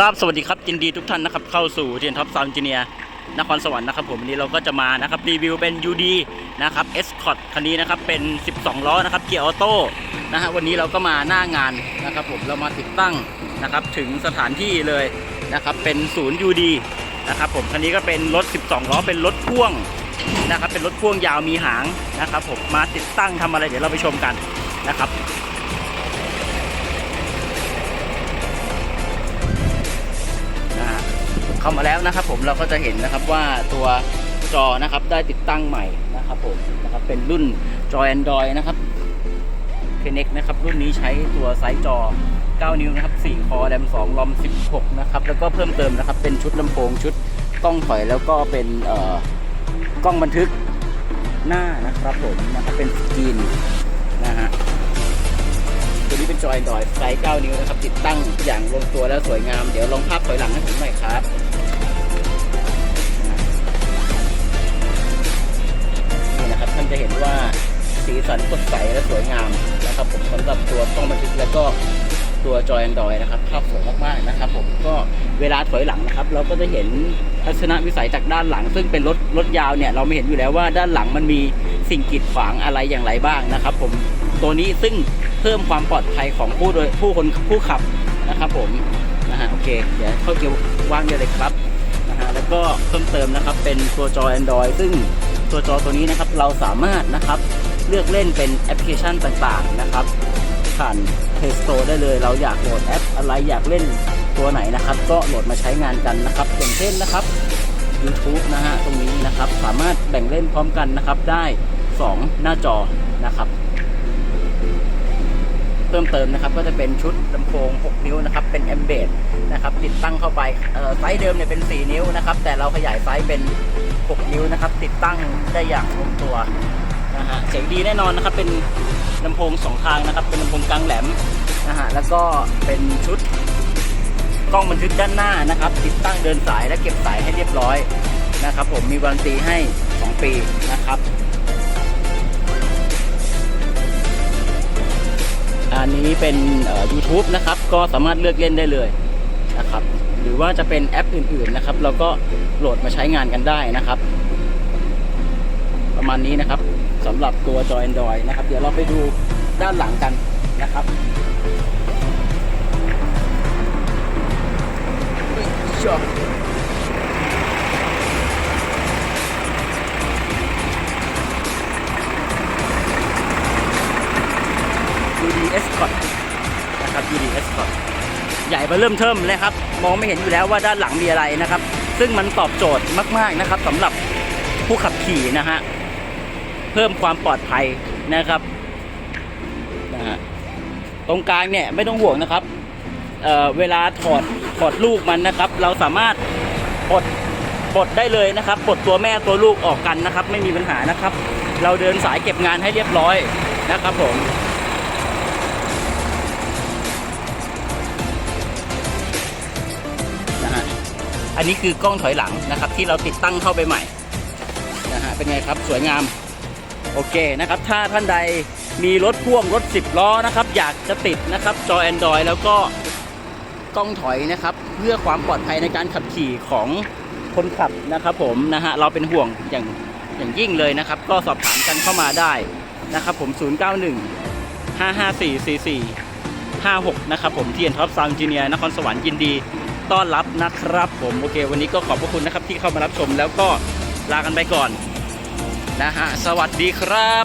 ครับสวัสดีครับยินดีทุกท่านนะครับเข้าสู่เทียนท็อปซาวน์จีเนียนครสวรรค์นะครับผมวันนี้เราก็จะมานะครับรีวิวเป็น UD นะครับเอสคอร์คันนี้นะครับเป็น 12 ล้อนะครับเกียร์ออโต้นะฮะวันนี้เราก็มาหน้างานนะครับผมเรามาติดตั้งนะครับถึงสถานที่เลยนะครับเป็นศูนย์ UD นะครับผมคันนี้ก็เป็นรถ 12 ล้อเป็นรถพ่วงนะครับเป็นรถพ่วงยาวมีหางนะครับผมมาติดตั้งทำอะไรเดี๋ยวเราไปชมกันนะครับ เข้ามาแล้วนะครับ ผมเราก็จะเห็นนะครับว่าตัวจอนะครับได้ติดตั้งใหม่นะครับผมนะครับเป็นรุ่นจอ Android นะครับ k n e c นะครับรุ่นนี้ใช้ตัวไซส์จอ 9 นิ้วนะครับ 4 คอแรม2ลอม 16 นะครับ แล้วก็เพิ่มเติมนะครับ เป็นชุดลำโพงชุดกล้องถอยแล้วก็เป็นเอ่อกล้องบันทึกหน้านะครับผมนะครับเป็นสกรีน จอ Android ไซส์9นิ้วนะครับ ติดตั้งอย่างลงตัวแล้วสวยงาม เดี๋ยวลองภาพถอยหลังให้ผมหน่อยครับนี่นะครับท่านจะเห็นว่าสีสันสดใสและสวยงามนะครับผมสำหรับตัวกล้องบันทึกแล้วก็ตัวจอ Android นะครับภาพสวยมากๆนะครับผมก็เวลาถอยหลังนะครับ เราก็จะเห็นทัศนวิสัยจากด้านหลัง ซึ่งเป็นรถรถยาวเนี่ยเราไม่เห็นอยู่แล้วว่าด้านหลังมันมีสิ่งกีดขวางอะไรอย่างไรบ้างนะครับ ผมตัวนี้ซึ่ง เพิ่มความปลอดภัยของผู้โดยผู้คนผู้ขับนะครับผมนะฮะโอเคเดี๋ยวเข้าเกียร์ว่างเดียวเลยครับนะฮะแล้วก็เพิ่มเติมนะครับเป็นตัวจอ Android ซึ่งตัวจอตัวนี้นะครับเราสามารถนะครับเลือกเล่นเป็นแอปพลิเคชันต่างๆนะครับผ่าน Play Store ได้เลย เราอยากโหลดแอปอะไรอยากเล่นตัวไหนนะครับ ก็โหลดมาใช้งานกันนะครับอย่างเช่นนะครับ YouTube นะฮะตรงนี้นะครับสามารถแบ่งเล่นพร้อมกันนะครับได้ 2 หน้าจอนะครับ เพิ่มเติมนะครับ ก็จะเป็นชุดลำโพง 6 นิ้วนะครับ เป็น m b e d นะครับ ติดตั้งเข้าไปไซส์เดิมเนี่ยเป็น 4 นิ้วนะครับ แต่เราขยายไซส์เป็น 6 นิ้วนะครับ ติดตั้งได้อย่างลงตัวนะฮะเสียงดีแน่นอนนะครับ เป็นลำโพงสองทางนะครับ เป็นลำโพงกลางแหลมนะฮะ แล้วก็เป็นชุดกล้องบันทึกด้านหน้านะครับ ติดตั้งเดินสายและเก็บสายให้เรียบร้อยนะครับ ผมมีวันตีให้ 2 ปีนะครับ อันนี้เป็นเอ่อ YouTube นะครับ ก็สามารถเลือกเล่นได้เลยนะครับ หรือว่าจะเป็นแอปอื่นๆนะครับเราก็โหลดมาใช้งานกันได้นะครับ ประมาณนี้นะครับสำหรับตัวจอ Android นะครับ เดี๋ยวเราไปดูด้านหลังกันนะครับชอ คอตนะครับดูดีเอสคอตใหญ่ไปเริ่มเทิมเลยครับ มองไม่เห็นอยู่แล้วว่าด้านหลังมีอะไรนะครับ ซึ่งมันตอบโจทย์มาก ๆนะครับสำหรับผู้ขับขี่นะฮะ เพิ่มความปลอดภัยนะครับนะฮะตรงกลางเนี่ยไม่ต้องห่วงนะครับเเวลาถอดถอดลูกมันนะครับ เราสามารถปลดปลดได้เลยนะครับปลดตัวแม่ตัวลูกออกกันนะครับ ไม่มีปัญหานะครับ เราเดินสายเก็บงานให้เรียบร้อยนะครับผม อันนี้คือกล้องถอยหลังนะครับ ที่เราติดตั้งเข้าไปใหม่นะฮะเป็นไงครับสวยงามโอเคนะครับ ถ้าท่านใดมีรถพ่วงรถ 10 ล้อนะครับ อยากจะติดนะครับจอ Android แล้วก็กล้องถอยนะครับ เพื่อความปลอดภัยในการขับขี่ของคนขับนะครับผมนะฮะเราเป็นห่วงอย่างอย่างยิ่งเลยนะครับ ก็สอบถามกันเข้ามาได้นะครับผม 091 554 44 56 นะครับผมเทียนท็อปซาวน์จีเนียนครสวรรค์ยินดี ต้อนรับนะครับ ผมโอเค วันนี้ก็ขอบพระคุณนะครับที่เข้ามารับชมแล้วก็ลากันไปก่อนนะฮะสวัสดีครับ